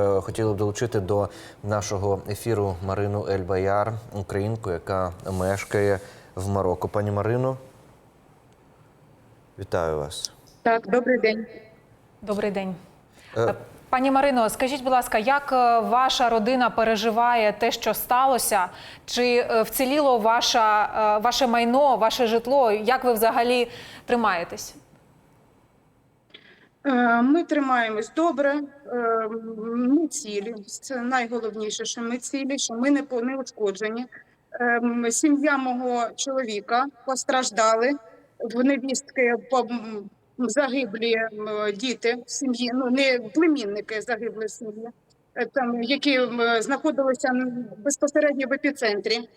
Е, Хотіли б долучити до нашого ефіру Марину Ельбаяр, українку, яка мешкає в Марокко. Пані Марино, вітаю вас. Так, добрий день. Добрий день. Е, Пані Марино, скажіть, будь ласка, як е, ваша родина переживає те, що сталося? Чи е, вціліло ваша, е, ваше майно, ваше житло? Як ви взагалі тримаєтесь? Е, Ми тримаємось добре. е, Ми цілі. Це найголовніше, що ми цілі, що ми не ушкоджені. Ем, Сім'я мого чоловіка постраждали. В невістки загиблі діти в сім'ї. Ну не племінники загибли сім'ї, е, там які знаходилися безпосередньо в епіцентрі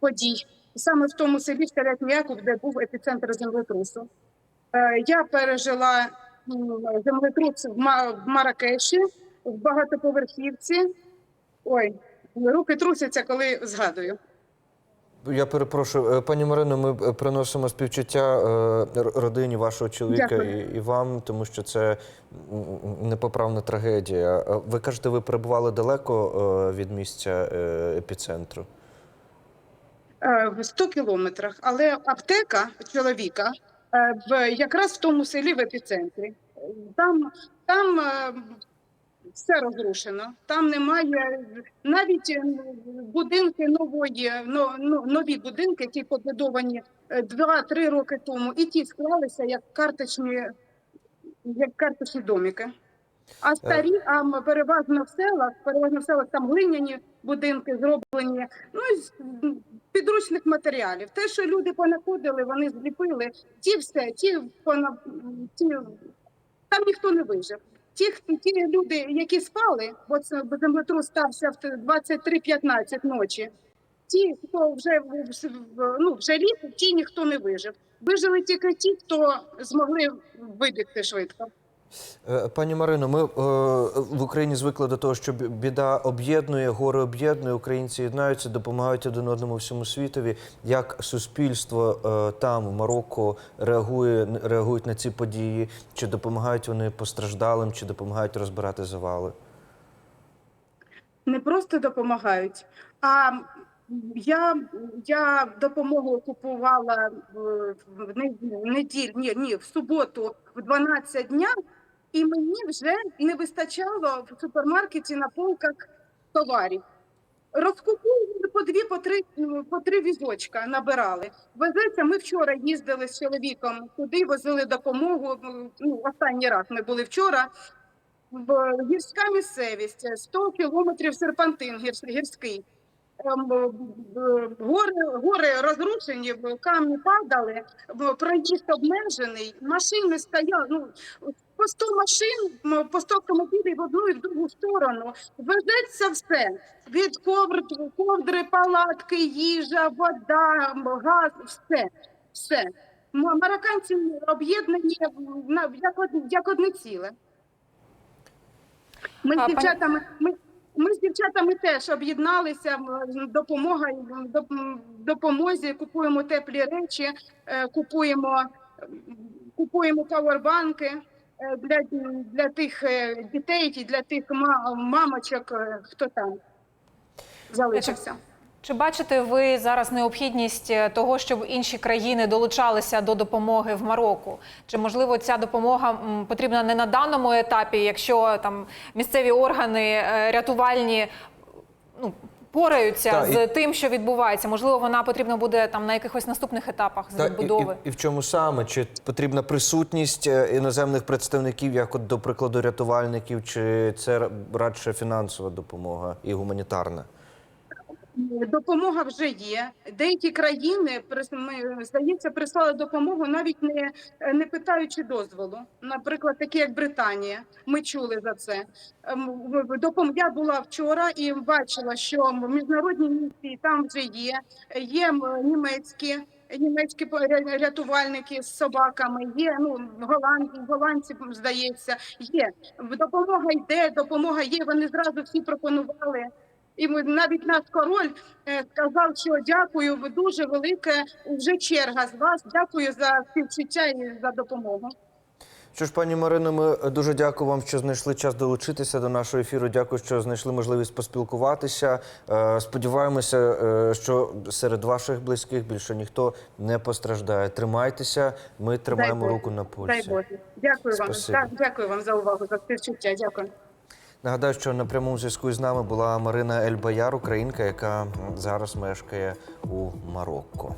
подій, саме в тому селі Старят Якуб, де був епіцентр землетрусу. Е, Я пережила землетрус в Маракеші, в багатоповерхівці. Ой, руки трусяться, коли згадую. Я перепрошую, Е, пані Марино, ми е, приносимо співчуття е, родині вашого чоловіка Дякую. і, і вам, тому що це непоправна трагедія. Ви кажете, ви перебували далеко від місця епіцентру? В 100 кілометрах, але аптека чоловіка в якраз в тому селі в епіцентрі. Там, там е, все розрушено. Там немає навіть е, будинки нової, но- нові будинки, які побудовані 2-3 роки тому, і ті склалися як карточні, як карточні домики. А старі, а переважно в селах, переважно в селах там глиняні будинки зроблені. Ну з підручних матеріалів. Те, що люди понаходили, вони зліпили. Ті все, ті пона ті там ніхто не вижив. Ті, ті люди, які спали, бо це землетрус стався в 23.15 ночі. Ті, хто вже ну, вже літ, ті ніхто не вижив. Вижили тільки ті, хто змогли вибігти швидко. Е, Пані Марино, ми е, в Україні звикли до того, що біда об'єднує, горе об'єднує, українці єднаються, допомагають один одному всьому світові. Як суспільство е, там, в Марокко, реагує, реагують на ці події? Чи допомагають вони постраждалим, чи допомагають розбирати завали? не просто допомагають, а я, я допомогу купувала в неділю, ні, ні, в суботу в 12 дня, і мені вже не вистачало в супермаркеті на полках товарів. Розкуповували по дві, по три, ну, по три візочка набирали. Везеться, ми вчора їздили з чоловіком туди, возили допомогу. Ну, останній раз ми були вчора. В гірська місцевість, 100 кілометрів серпантин гірс- гірський. Б- б- Гори, гори розрушені, камні падали, проїзд обмежений, машини стояли. Ну, по 100 машин, по 100 автомобілів в одну і в другу сторону. Везеться все. Від ковр, ковдри, палатки, їжа, вода, газ, все. все. Марокканці об'єднані як одне ціле. Ми з дівчатами, ми, ми з дівчатами теж об'єдналися допомога допомозі, купуємо теплі речі, е, купуємо, купуємо пауербанки е, для, для тих е, дітей і для тих мамочок, хто там залишився. Чи бачите ви зараз необхідність е, того, щоб інші країни долучалися до допомоги в Марокко? Чи можливо ця допомога потрібна не на даному етапі, якщо там місцеві органи е, рятувальні ну, пораються Та, і- з тим, що відбувається? Можливо, вона потрібна буде там на якихось наступних етапах з Та, і, і, відбудови? і в чому саме? Чи потрібна присутність е, іноземних представників, як от, до прикладу, рятувальників, чи це радше фінансова допомога і гуманітарна? Допомога вже є. Деякі країни ми, здається прислали допомогу, навіть не, не питаючи дозволу. Наприклад, такі як Британія. Ми чули за це. Ем. Я була вчора і бачила, що міжнародні місії там вже є. Є німецькі. Німецькі рятувальники з собаками є. Ну голландці, голландці здається, є допомога йде, допомога є. Вони зразу всі пропонували. І ми- навіть наш король е, сказав, що дякую, ви дуже велике. Вже черга з вас. Дякую за співчуття і за допомогу. Що ж, пані Марино, ми дуже дякую вам, що знайшли час долучитися до нашого ефіру. Дякую, що знайшли можливість поспілкуватися. Е, Сподіваємося, е, що серед ваших близьких більше ніхто не постраждає. Тримайтеся, ми тримаємо руку на Дай. Боже. Дякую вам. Так, дякую вам за увагу, за співчуття. Дякую. Нагадаю, що на прямому зв'язку з нами була Марина Ельбаяр, українка, яка зараз мешкає у Марокко.